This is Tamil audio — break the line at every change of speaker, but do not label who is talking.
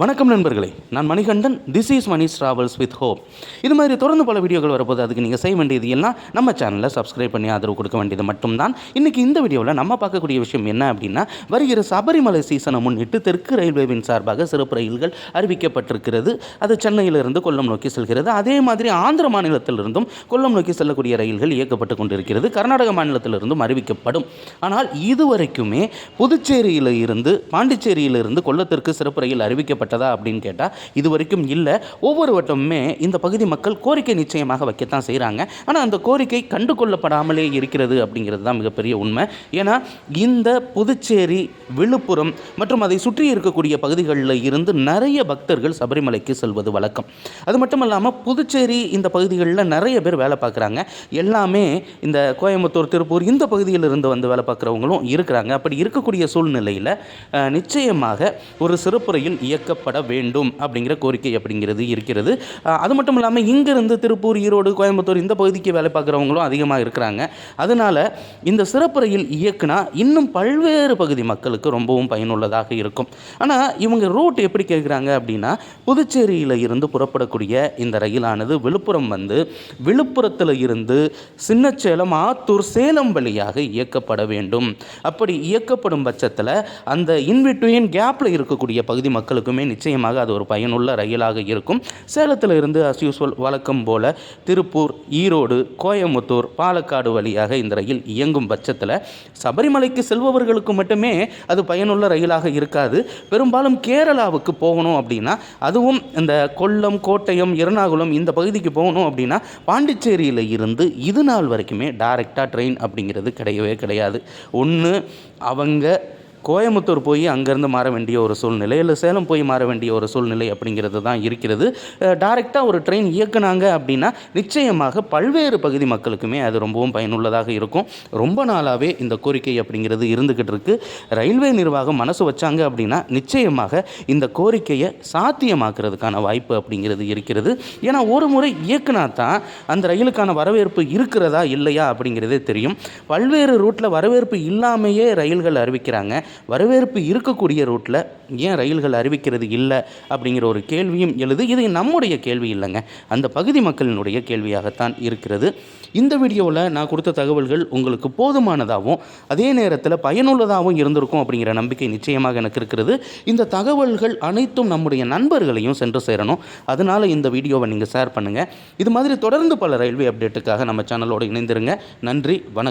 வணக்கம் நண்பர்களே. நான் Manikandan. This is Mani travels with hope இது மாதிரி தொடர்ந்து பல வீடியோக்கள் வரப்போது அதுக்கு நீங்கள் செய்ய வேண்டியது எல்லாம் நம்ம சேனலில் சப்ஸ்கிரைப் பண்ணி ஆதரவு கொடுக்க வேண்டியது மட்டும்தான். இன்றைக்கி இந்த வீடியோவில் நம்ம பார்க்கக்கூடிய விஷயம் என்ன அப்படின்னா வருகிற சபரிமலை சீசனை முன்னிட்டு தெற்கு ரயில்வேவின் சார்பாக சிறப்பு ரயில்கள் அறிவிக்கப்பட்டிருக்கிறது. அது சென்னையிலிருந்து கொல்லம் நோக்கி செல்கிறது. அதே மாதிரி ஆந்திர மாநிலத்திலிருந்தும் கொல்லம் நோக்கி செல்லக்கூடிய ரயில்கள் இயக்கப்பட்டு கொண்டிருக்கிறது. கர்நாடக மாநிலத்திலிருந்தும் அறிவிக்கப்படும். ஆனால் இதுவரைக்குமே புதுச்சேரியில் இருந்து பாண்டிச்சேரியிலிருந்து கொல்லத்திற்கு சிறப்பு ரயில் அறிவிக்கப்பட்டதா அப்படின்னு கேட்டால் இது வரைக்கும் இல்லை. ஒவ்வொரு வட்டமுமே இந்த பகுதி மக்கள் கோரிக்கை நிச்சயமாக வைக்கத்தான் செய்கிறாங்க ஆனால் அந்த கோரிக்கை கண்டு கொள்ளப்படாமலே இருக்கிறது அப்படிங்கிறது தான் மிகப்பெரிய உண்மை. ஏன்னா இந்த புதுச்சேரி விழுப்புரம் மற்றும் அதை சுற்றி இருக்கக்கூடிய பகுதிகளில் இருந்து நிறைய பக்தர்கள் சபரிமலைக்கு செல்வது வழக்கம். அது மட்டும் இல்லாமல் புதுச்சேரி இந்த பகுதிகளில் நிறைய பேர் வேலை பார்க்குறாங்க. எல்லாமே இந்த கோயம்புத்தூர் திருப்பூர் இந்த பகுதியில் இருந்து வந்து வேலை பார்க்குறவங்களும் இருக்கிறாங்க. அப்படி இருக்கக்கூடிய சூழ்நிலையில் நிச்சயமாக ஒரு சிறப்பு இயக்க இயக்கப்பட வேண்டும் அப்படிங்கிற கோரிக்கை அப்படிங்கிறது இருக்கிறது. அது மட்டும் இல்லாமல் இங்கிருந்து திருப்பூர் ஈரோடு கோயம்புத்தூர் இந்த பகுதிக்கு வேலை பார்க்குறவங்களும் அதிகமாக இருக்கிறாங்க. அதனால் இந்த சிறப்பு ரயில் இயக்குனா இன்னும் பல்வேறு பகுதி மக்களுக்கு ரொம்பவும் பயனுள்ளதாக இருக்கும். ஆனால் இவங்க ரூட் எப்படி கேட்குறாங்க அப்படின்னா புதுச்சேரியில் இருந்து புறப்படக்கூடிய இந்த ரயிலானது விழுப்புரம் வந்து விழுப்புரத்தில் இருந்து சின்னச்சேலம் ஆத்தூர் சேலம் வழியாக இயக்கப்பட வேண்டும். அப்படி இயக்கப்படும் பட்சத்தில் அந்த இன்பிட்வீன் கேப்பில் இருக்கக்கூடிய பகுதி மக்களுக்குமே நிச்சயமாக அது ஒரு பயனுள்ள ரயிலாக இருக்கும். சேலத்தில் இருந்து அஸ் யூஸ்வல் வழக்கம் போல திருப்பூர் ஈரோடு கோயம்புத்தூர் பாலக்காடு வழியாக இந்த ரயில் இயங்கும் பட்சத்தில் சபரிமலைக்கு செல்பவர்களுக்கு மட்டுமே அது பயனுள்ள ரயிலாக இருக்காது. பெரும்பாலும் கேரளாவுக்கு போகணும் அப்படின்னா அதுவும் இந்த கொல்லம் கோட்டயம் எர்ணாகுளம் இந்த பகுதிக்கு போகணும் அப்படின்னா பாண்டிச்சேரியில் இருந்து இது நாள் வரைக்குமே டைரெக்டாக ட்ரெயின் அப்படிங்கிறது கிடையவே கிடையாது. ஒன்று அவங்க கோயம்புத்தூர் போய் அங்கேருந்து மாற வேண்டிய ஒரு சூழ்நிலை இல்லை சேலம் போய் மாற வேண்டிய ஒரு சூழ்நிலை அப்படிங்கிறது தான் இருக்கிறது. டைரெக்டாக ஒரு ட்ரெயின் இயக்குனாங்க அப்படின்னா நிச்சயமாக பல்வேறு பகுதி மக்களுக்குமே அது ரொம்பவும் பயனுள்ளதாக இருக்கும். ரொம்ப நாளாகவே இந்த கோரிக்கை அப்படிங்கிறது இருந்துக்கிட்டு இருக்கு. ரயில்வே நிர்வாகம் மனசு வச்சாங்க அப்படின்னா நிச்சயமாக இந்த கோரிக்கையை சாத்தியமாக்குறதுக்கான வாய்ப்பு அப்படிங்கிறது இருக்கிறது. ஏன்னா ஒரு முறை இயக்குனா தான் அந்த ரயிலுக்கான வரவேற்பு இருக்கிறதா இல்லையா அப்படிங்கிறதே தெரியும். பல்வேறு ரூட்டில் வரவேற்பு இல்லாமையே ரயில்கள் அறிவிக்கிறாங்க. வரவேற்பு இருக்கக்கூடிய ரூட்டில் ஏன் ரயில்கள் அறிவிக்கிறது இல்லை அப்படிங்கிற ஒரு கேள்வியும் எழுது. இது நம்முடைய கேள்வி இல்லைங்க. அந்த பகுதி மக்களினுடைய கேள்வியாகத்தான் இருக்கிறது. இந்த வீடியோவில் நான் கொடுத்த தகவல்கள் உங்களுக்கு போதுமானதாகவும் அதே நேரத்தில் பயனுள்ளதாகவும் இருந்திருக்கும் அப்படிங்கிற நம்பிக்கை நிச்சயமாக எனக்கு இருக்கிறது. இந்த தகவல்கள் அனைத்தும் நம்முடைய நண்பர்களையும் சென்று சேரணும். அதனால் இந்த வீடியோவை நீங்கள் ஷேர் பண்ணுங்கள் இது மாதிரி தொடர்ந்து பல ரயில்வே அப்டேட்டுக்காக நம்ம சேனலோடு இணைந்திருங்க. நன்றி வணக்கம்.